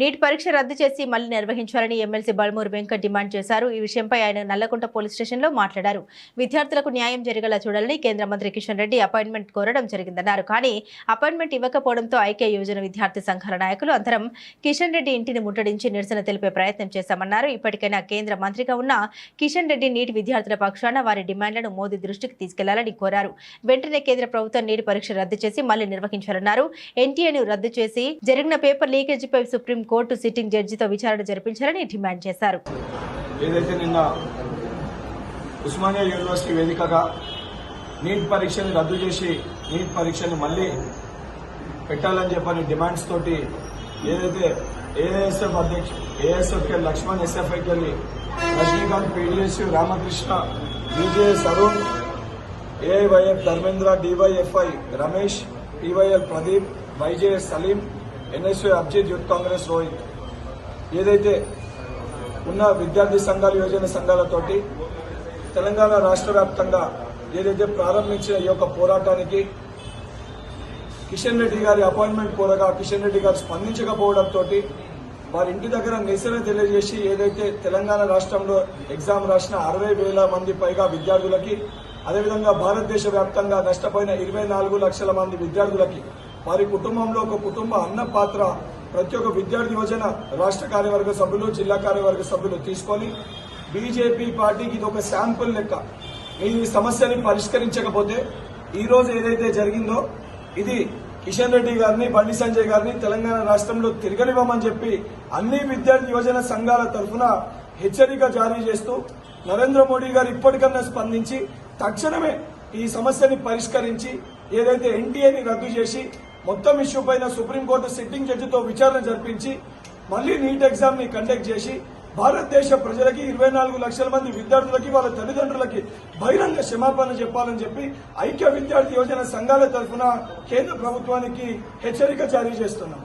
Neat పరీక్ష రద్దు చేసి మళ్ళీ నిర్వహించాలని ఎమ్మెల్సీ బల్మూరు వెంకట్ డిమాండ్ చేశారు. ఈ విషయంపై ఆయన నల్లకుంట పోలీస్ స్టేషన్లో మాట్లాడారు. విద్యార్థులకు న్యాయం జరిగేలా చూడాలని కేంద్ర మంత్రి కిషన్ రెడ్డి అపాయింట్మెంట్ కోరడం జరిగిందన్నారు. కానీ అపాయింట్మెంట్ ఇవ్వకపోవడంతో ఐక్య యువజన విద్యార్థి సంఘాల నాయకులు అందరం కిషన్ రెడ్డి ఇంటిని ముట్టడించి నిరసన తెలిపే ప్రయత్నం చేశామన్నారు. ఇప్పటికైనా కేంద్ర మంత్రిగా ఉన్న కిషన్ రెడ్డి నీటి విద్యార్థుల పక్షాన వారి డిమాండ్లను మోదీ దృష్టికి తీసుకెళ్ళాలని కోరారు. వెంటనే కేంద్ర ప్రభుత్వం నీటి పరీక్ష రద్దు చేసి మళ్ళీ నిర్వహించాలన్నారు. ఎన్టీఏను రద్దు చేసి జరిగిన పేపర్ లీకేజీపై సుప్రీం కోర్టు సిట్టింగ్ జడ్జితో విచారణ జరిపించాలని డిమాండ్ చేశారు. ఏదైతే నిన్న ఉస్మానియా యూనివర్సిటీ వేదికగా నీట్ పరీక్షని రద్దు చేసి నీట్ పరీక్షని మళ్ళీ పెట్టాలని చెప్పని డిమాండ్స్ తోటి ఏదైతే ఏఎస్ఎఫ్ అధ్యక్ష ఏఎస్ఎఫ్ లక్ష్మణ్ ఎస్ఎఫ్ఐకి వెళ్ళి Rajinikanth PDS Ramakrishna BJS Arun AIYF Dharmendra DYFI Ramesh TYL Pradeep YJS Saleem NSU Abhijit youth Congress Rohit. ఏదైతే ఉన్న విద్యార్థి సంఘాల యువజన సంఘాలతోటి తెలంగాణ రాష్ట్ర వ్యాప్తంగా ఏదైతే ప్రారంభించిన ఈ యొక్క పోరాటానికి కిషన్ రెడ్డి గారి అపాయింట్మెంట్ కోరగా కిషన్ రెడ్డి గారు స్పందించకపోవడంతో వారి ఇంటి దగ్గర నిరసన తెలియజేసి ఏదైతే తెలంగాణ రాష్ట్రంలో ఎగ్జామ్ రాసిన అరవై వేల మంది పైగా విద్యార్థులకి అదేవిధంగా భారతదేశ వ్యాప్తంగా నష్టపోయిన ఇరవై నాలుగు లక్షల మంది విద్యార్థులకి వారి కుటుంబంలో ఒక కుటుంబ అన్న పాత్ర ప్రతి ఒక్క విద్యార్థి యువజన రాష్ట్ర కార్యవర్గ సభ్యులు జిల్లా కార్యవర్గ సభ్యులు తీసుకొని బీజేపీ పార్టీకి ఇది ఒక శాంపుల్ లెక్క. ఈ సమస్యని పరిష్కరించకపోతే ఈ రోజు ఏదైతే జరిగిందో ఇది కిషన్ రెడ్డి గారిని బండి సంజయ్ గారిని తెలంగాణ రాష్ట్రంలో తిరగనివ్వమని చెప్పి అన్ని విద్యార్థి యువజన సంఘాల తరఫున హెచ్చరిక జారీ చేస్తూ నరేంద్ర మోడీ గారు ఇప్పటికన్నా స్పందించి తక్షణమే ఈ సమస్యని పరిష్కరించి ఏదైతే ఎన్టీఏని రద్దు చేసి మొత్తం ఇష్యూ పైన సుప్రీంకోర్టు సిట్టింగ్ జడ్జితో విచారణ జరిపించి మళ్ళీ నీట్ ఎగ్జామ్ని కండక్ట్ చేసి భారతదేశ ప్రజలకి ఇరవై నాలుగు లక్షల మంది విద్యార్థులకి వాళ్ళ తల్లిదండ్రులకి బహిరంగ క్షమాపణ చెప్పాలని చెప్పి ఐక్య విద్యార్థి యోజన సంఘాల తరఫున కేంద్ర ప్రభుత్వానికి హెచ్చరిక జారీ చేస్తున్నాం.